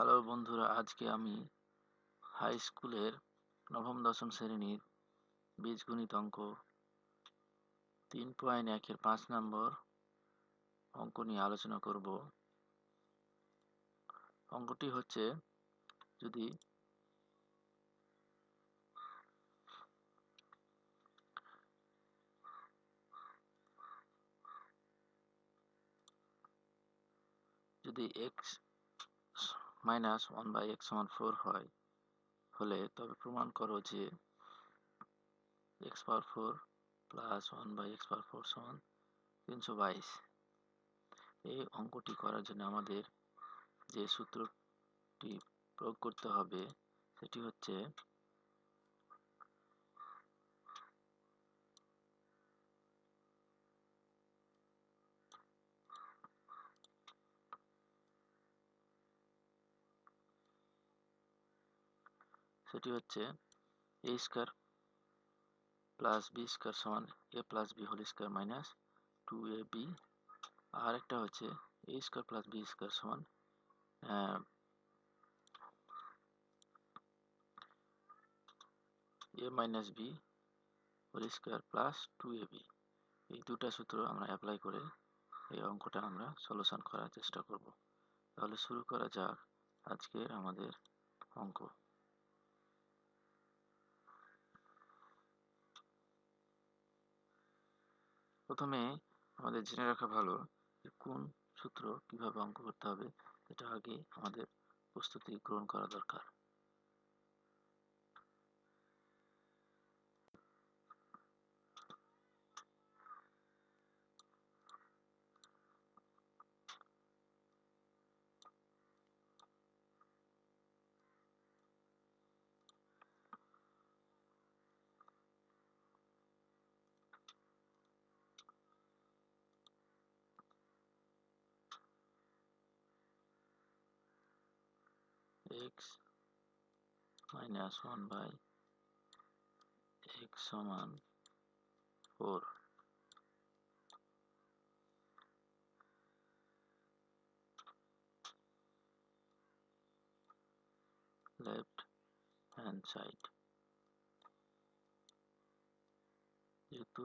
Hello বন্ধুরা, আজকে আমি হাই স্কুলের নবম, দশম শ্রেণির বীজগণিত অঙ্ক তিন পয়েন্ট একের পাঁচ নম্বর অঙ্ক নিয়ে আলোচনা করব। অঙ্কটি হচ্ছে যদি যদি X minus one by X সমান ফোর হয়। হলে তবে প্রমাণ করো যে X power four plus one by X power four সমান তিনশো বাইশ। এই অঙ্কটি করার জন্য আমাদের যে সূত্রটি প্রয়োগ করতে হবে, সেটি হচ্ছে সেটি হচ্ছে A square plus B square সমান A plus B whole square minus two A B আর একটা হচ্ছে A square plus B square সমান A minus B whole square plus two A B এই দুটা সূত্র আমরা অ্যাপ্লাই করে এই অঙ্কটা আমরা সলিউশন করার চেষ্টা করব। তাহলে শুরু করা যাক আজকের আমাদের অঙ্ক। প্রথমে আমাদের জেনে রাখা ভালো কোন সূত্র কীভাবে অঙ্ক করতে হবে, এটা আগে আমাদের প্রস্তুতি গ্রহণ করা দরকার। X minus 1 by x সমান 4 left hand side. যেহেতু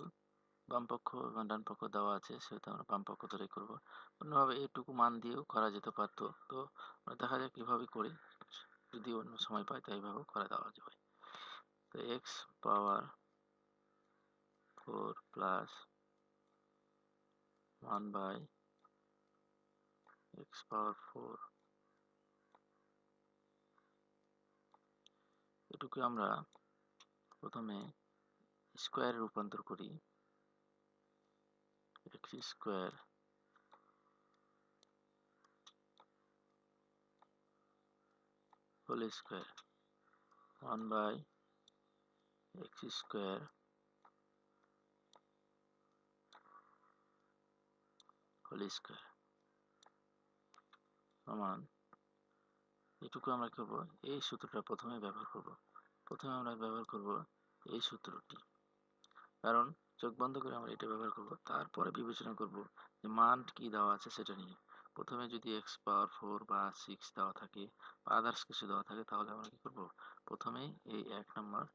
বাম পক্ষ এবং ডান পক্ষ দেওয়া আছে, সেহেতু আমরা বাম পক্ষ ধরে করব। অন্যভাবে এইটুকু মান দিয়েও করা যেতে পারতো। তো দেখা যাক কীভাবে করি। যদি অন্য সময় পাই তাই এইভাবেও করে দেওয়া যাবে তো X power four plus one by X power four এটুকু আমরা প্রথমে স্কোয়ারে রূপান্তর করি। X square whole square 1 by x square whole square সমান এটুকু আমরা করব। এই সূত্রটা প্রথমে ব্যবহার করব। প্রথমে আমরা ব্যবহার করব এই সূত্রটি। কারণ চোখ বন্ধ করে আমরা এটা ব্যবহার করব। তারপরে বিবেচনা করব যে মান কি দেওয়া আছে সেটা নিয়ে। প্রথমে যদি এক্স পাওয়ার ফোর বা সিক্স দেওয়া থাকে বা আদার্স কিছু দেওয়া থাকে, তাহলে আমরা কি করব? প্রথমেই এই এক নম্বর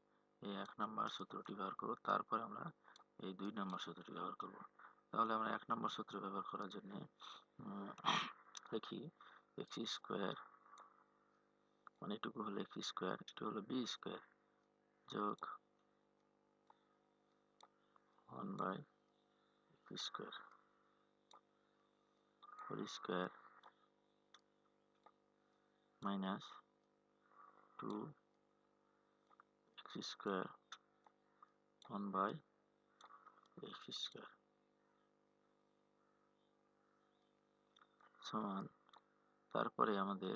এই এক নম্বর সূত্রটি ব্যবহার করব, তারপরে আমরা এই দুই নম্বর সূত্রটি ব্যবহার করব। তাহলে আমরা এক নম্বর সূত্র ব্যবহার করার জন্য লিখি এক্স স্কোয়ার মানে এটুকু হলো এক্স স্কোয়ার এটা হলো বি স্কোয়ার যোগ one by X square whole square minus 2 x square 1 by x square সমান, তারপরে আমাদের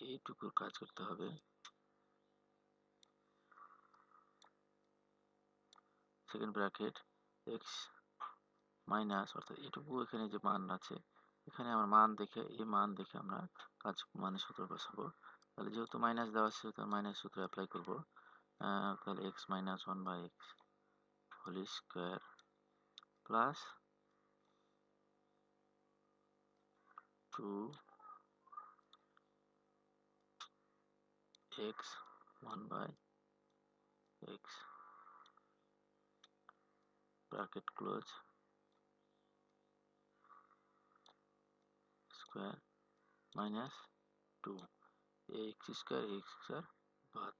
এইটুকুর কাজ করতে হবে। সেকেন্ড ব্র্যাকেট এক্স মাইনাস, অর্থাৎ এটুকু এখানে যে মান আছে এখানে আমরা মান দেখে, এই মান দেখে আমরা কাজ মানে সূত্র বসাবো। তাহলে যেহেতু মাইনাস দেওয়া আছে সেহেতু মাইনাস সূত্র অ্যাপ্লাই করব। তাহলে X minus one by X whole square plus two X one by X bracket close square minus 2 x square x square বাদ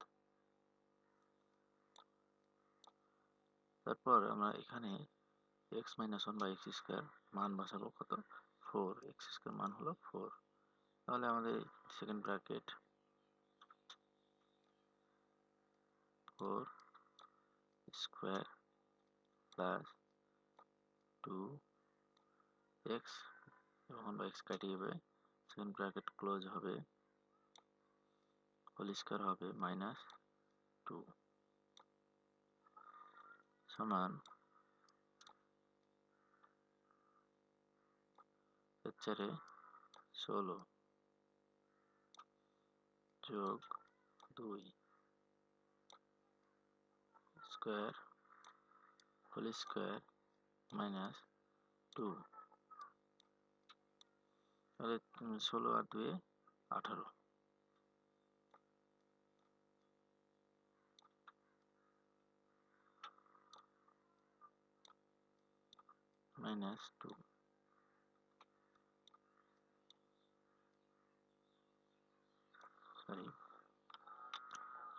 তারপর আমরা এখানে x minus one by x square মান বসাবো কত? ফোর এক্স স্কোয়ার মান হলো ফোর তাহলে আমাদের second bracket four square plus two x এবং বা কাটিয়ে যাবে সেকেন্ড ব্র্যাকেট ক্লোজ হবে হোল হবে মাইনাস টু সমান চারে ষোলো যোগ দুই square whole square minus two তাহলে ষোলো আর দুয়ে আঠারো। মাইনাস টু সরি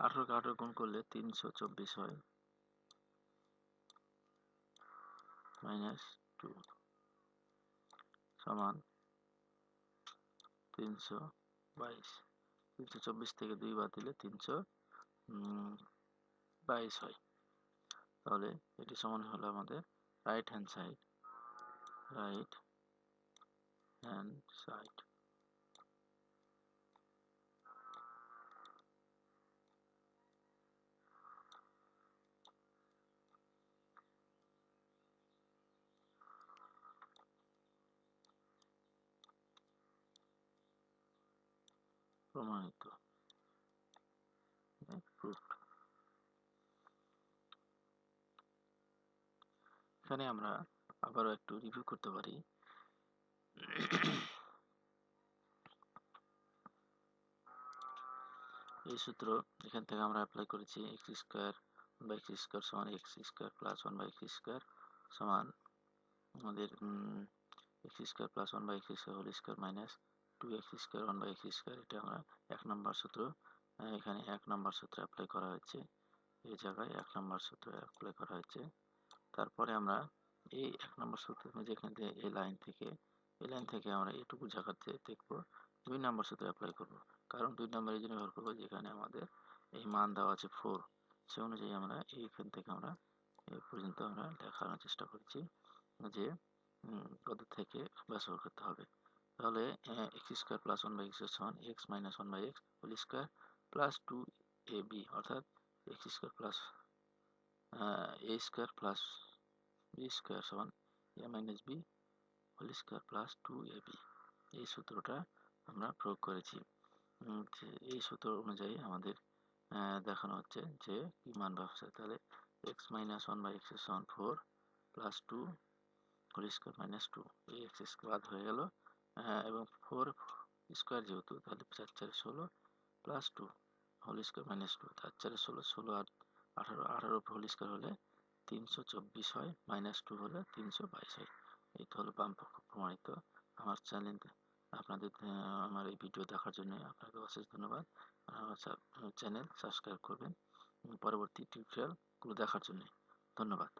আঠারোকে আঠারো গুণ করলে তিনশো চব্বিশ হয়। মাইনাস টু সমান তিনশো বাইশ। তিনশো চব্বিশ থেকে দুই বাদ দিলে তিনশো বাইশ হয়। তাহলে এটি সমান হলো আমাদের right hand side right hand side প্রমাণিত এখানে আমরা আবারও একটু রিভিউ করতে পারি। এই সূত্র এখান থেকে আমরা অ্যাপ্লাই করেছি x square by x square সমান x square plus one by x square সমান আমাদের x square plus one by x square whole square minus two x square one by x square এটা আমরা এক নম্বর সূত্র এখানে এক নম্বর অ্যাপ্লাই করা এই জায়গায় এক অ্যাপ্লাই করা তারপরে আমরা এই এক নম্বর সূত্র যেখান থেকে এই লাইন থেকে, এই লাইন থেকে আমরা এটুকু জায়গাতে দেখব, দুই নম্বর সূত্র অ্যাপ্লাই করব। কারণ দুই নম্বর এই জন্য ব্যবহার করব যেখানে আমাদের এই মান দেওয়া আছে ফোর সে অনুযায়ী আমরা এইখান থেকে আমরা এই পর্যন্ত আমরা দেখানোর চেষ্টা করছি যে কত থেকে ব্যবহার করতে হবে। তাহলে x square plus one by x সমান x minus one by x whole square plus two a b অর্থাৎ x square plus a square plus b square সমান a minus b whole square plus two a b এই সূত্রটা আমরা প্রয়োগ করেছি। এই সূত্র অনুযায়ী আমাদের দেখানো হচ্ছে যে কি মান ব্যবসা তাহলে x minus one by x সমান four plus two whole square minus two এই এক্স স্কোয়ার বাদ হয়ে গেল। এবং ফোর স্কোয়ার যেহেতু, তাহলে চার চারে ষোলো plus two whole square minus two চার চারে ষোলো ষোলো আর আঠারো আঠারো হোল স্কোয়ার হলে তিনশো চব্বিশ হয় মাইনাস টু হলে তিনশো বাইশ হয়। তো হলো বাম পক্ষ প্রমাণিত আমার চ্যানেল আপনাদের আমার এই ভিডিও দেখার জন্য আপনাকে অশেষ ধন্যবাদ। আমার চ্যানেল সাবস্ক্রাইব করবেন। পরবর্তী টিউটোরিয়ালগুলো দেখার জন্য। ধন্যবাদ।